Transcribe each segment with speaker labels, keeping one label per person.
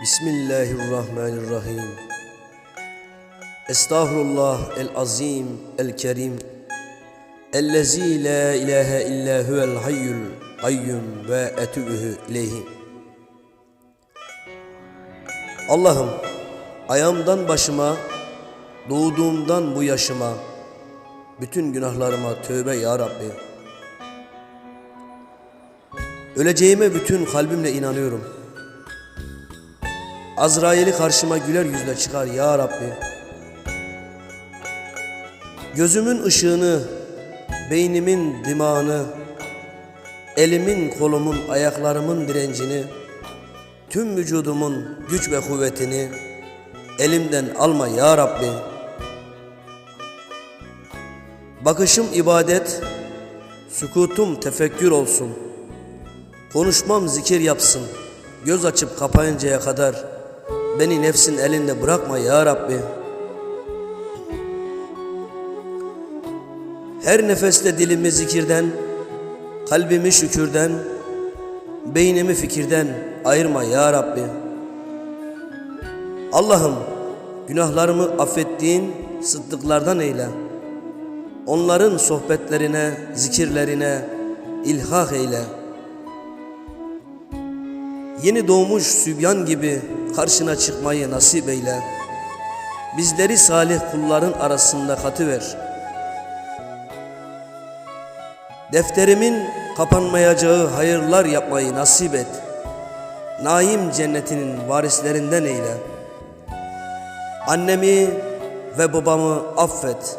Speaker 1: Bismillahirrahmanirrahim. Estağfurullah el-azim el-kerim. Ellezî la ilahe illa huvel hayyul kayyum ve etûbühü ileyhi. Allah'ım ayağımdan başıma, doğduğumdan bu yaşıma, bütün günahlarıma tövbe ya Rabbi. Öleceğime bütün kalbimle inanıyorum. Azrail'i karşıma güler yüzle çıkar ya Rabbi. Gözümün ışığını, beynimin dimağını, elimin, kolumun, ayaklarımın direncini, tüm vücudumun güç ve kuvvetini elimden alma ya Rabbi. Bakışım ibadet, sükutum tefekkür olsun. Konuşmam zikir yapsın. Göz açıp kapayıncaya kadar beni nefsin elinde bırakma ya Rabbi. Her nefeste dilimi zikirden, kalbimi şükürden, beynimi fikirden ayırma ya Rabbi. Allah'ım günahlarımı affettiğin sıddıklardan eyle. Onların sohbetlerine, zikirlerine ilhak eyle. Yeni doğmuş sübyan gibi karşına çıkmayı nasip eyle. Bizleri salih kulların arasında katıver. Defterimin kapanmayacağı hayırlar yapmayı nasip et. Naim cennetinin varislerinden eyle. Annemi ve babamı affet.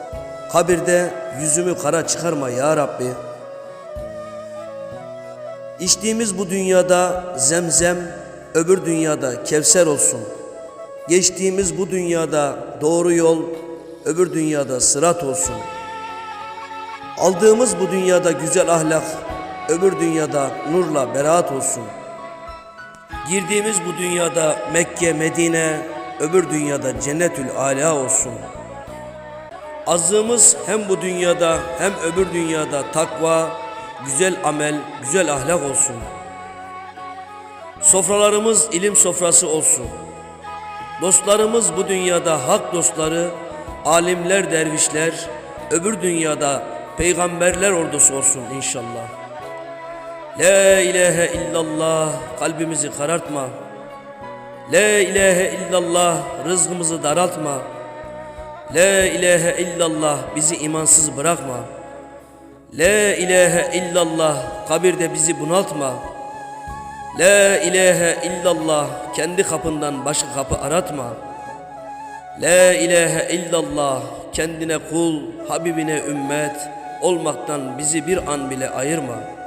Speaker 1: Kabirde yüzümü kara çıkarma ya Rabbi. İçtiğimiz bu dünyada zemzem, öbür dünyada kevser olsun. Geçtiğimiz bu dünyada doğru yol, öbür dünyada sırat olsun. Aldığımız bu dünyada güzel ahlak, öbür dünyada nurla beraat olsun. Girdiğimiz bu dünyada Mekke, Medine, öbür dünyada cennetül âlâ olsun. Azığımız hem bu dünyada hem öbür dünyada takva, güzel amel, güzel ahlak olsun. Sofralarımız ilim sofrası olsun. Dostlarımız bu dünyada hak dostları, alimler, dervişler, öbür dünyada peygamberler ordusu olsun inşallah. La ilahe illallah kalbimizi karartma. La ilahe illallah rızkımızı daraltma. La ilahe illallah bizi imansız bırakma. La ilahe illallah kabirde bizi bunaltma. La ilahe illallah kendi kapından başka kapı aratma. La ilahe illallah kendine kul, Habibine ümmet olmaktan bizi bir an bile ayırma.''